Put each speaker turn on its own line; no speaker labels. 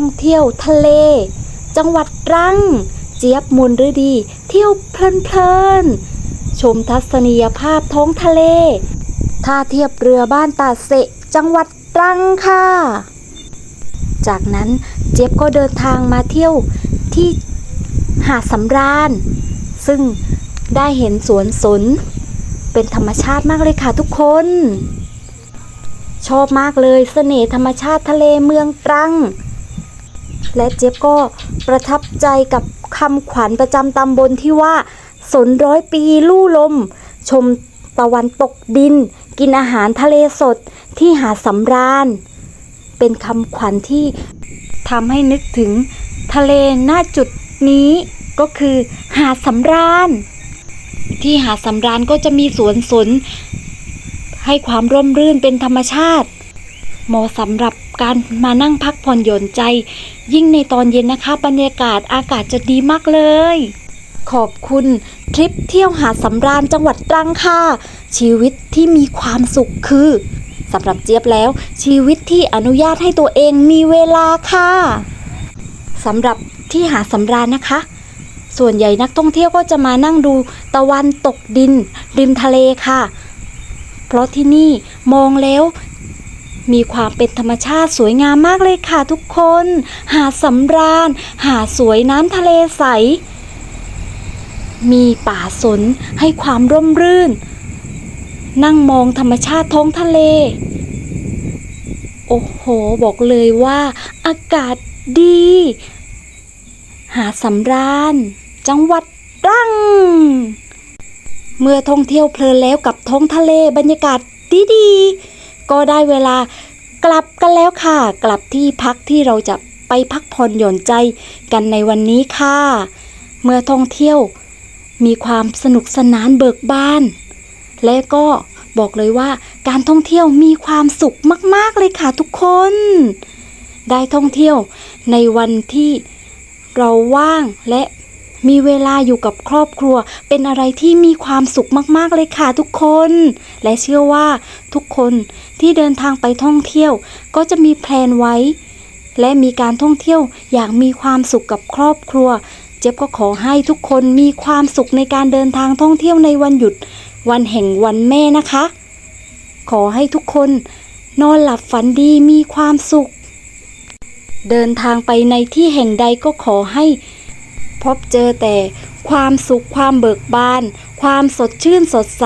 ท่องเที่ยวทะเล จังหวัดตรัง เจี๊ยบมุนฤดี เที่ยวเพลินๆ ชมทัศนียภาพท้องทะเล ท่าเทียบเรือบ้านตาเสะจังหวัดตรังค่ะ จากนั้นเจี๊ยบก็เดินทางมาเที่ยวที่หาดสำราญ ซึ่งได้เห็นสวนสน เป็นธรรมชาติมากเลยค่ะทุกคน ชอบมากเลยเสน่ห์ธรรมชาติทะเลเมืองตรัง และเจี๊ยบก็ประทับใจกับคำขวัญประจำตำบลที่ว่า สนร้อยปีลู่ลม ชมตะวันตกดิน กินอาหารทะเลสดที่หาสำราญ เป็นคำขวัญที่ทำให้นึกถึงทะเลหน้าจุดนี้ก็คือหาดสำราญ ที่หาดสำราญก็จะมีสวนสน ให้ความร่มรื่นเป็นธรรมชาติ เหมาะสำหรับการมานั่งพักผ่อนหย่อนใจ ยิ่งในตอนเย็นนะคะ บรรยากาศอากาศจะดีมากเลย ขอบคุณทริปเที่ยวหาดสำราญจังหวัดตรังค่ะชีวิตที่มีความสุขคือสำหรับเจี๊ยบแล้ว ชีวิตที่อนุญาตให้ตัวเองมีเวลาค่ะสำหรับที่หาดสำราญนะคะส่วนใหญ่นักท่องเที่ยวก็จะมานั่งดูตะวันตกดิน ริมทะเลค่ะ เพราะที่นี่มองแล้ว มีความเป็นธรรมชาติสวยงามมากเลยค่ะทุกคน หาดสำราญ หาดสวยน้ำทะเลใส มีป่าสนให้ความร่มรื่น นั่งมองธรรมชาติท้องทะเล โอ้โห บอกเลยว่าอากาศดี หาดสำราญ จังหวัดตรัง เมื่อท่องเที่ยวเพลินแล้วกับท้องทะเลบรรยากาศดีๆ ก็ได้เวลากลับกันแล้วค่ะ กลับที่พักที่เราจะไปพักผ่อนหย่อนใจกันในวันนี้ค่ะ เมื่อท่องเที่ยวมีความสนุกสนานเบิกบาน และก็บอกเลยว่าการท่องเที่ยวมีความสุขมาก ๆ เลยค่ะทุกคน ได้ท่องเที่ยวในวันที่เราว่างและ มีเวลาอยู่กับครอบครัว เป็นอะไรที่มีความสุขมากๆเลยค่ะทุกคน และเชื่อว่าทุกคนที่เดินทางไปท่องเที่ยว ก็จะมีแพลนไว้ และมีการท่องเที่ยวอย่างมีความสุขกับครอบครัว เจ๊บก็ขอให้ทุกคนมีความสุขในการเดินทางท่องเที่ยวในวันหยุด วันแห่งวันแม่นะคะ ขอให้ทุกคนนอนหลับฝันดีมีความสุข เดินทางไปในที่แห่งใดก็ขอให้ พบเจอแต่ความสุขความเบิกบาน ความสดชื่นสดใส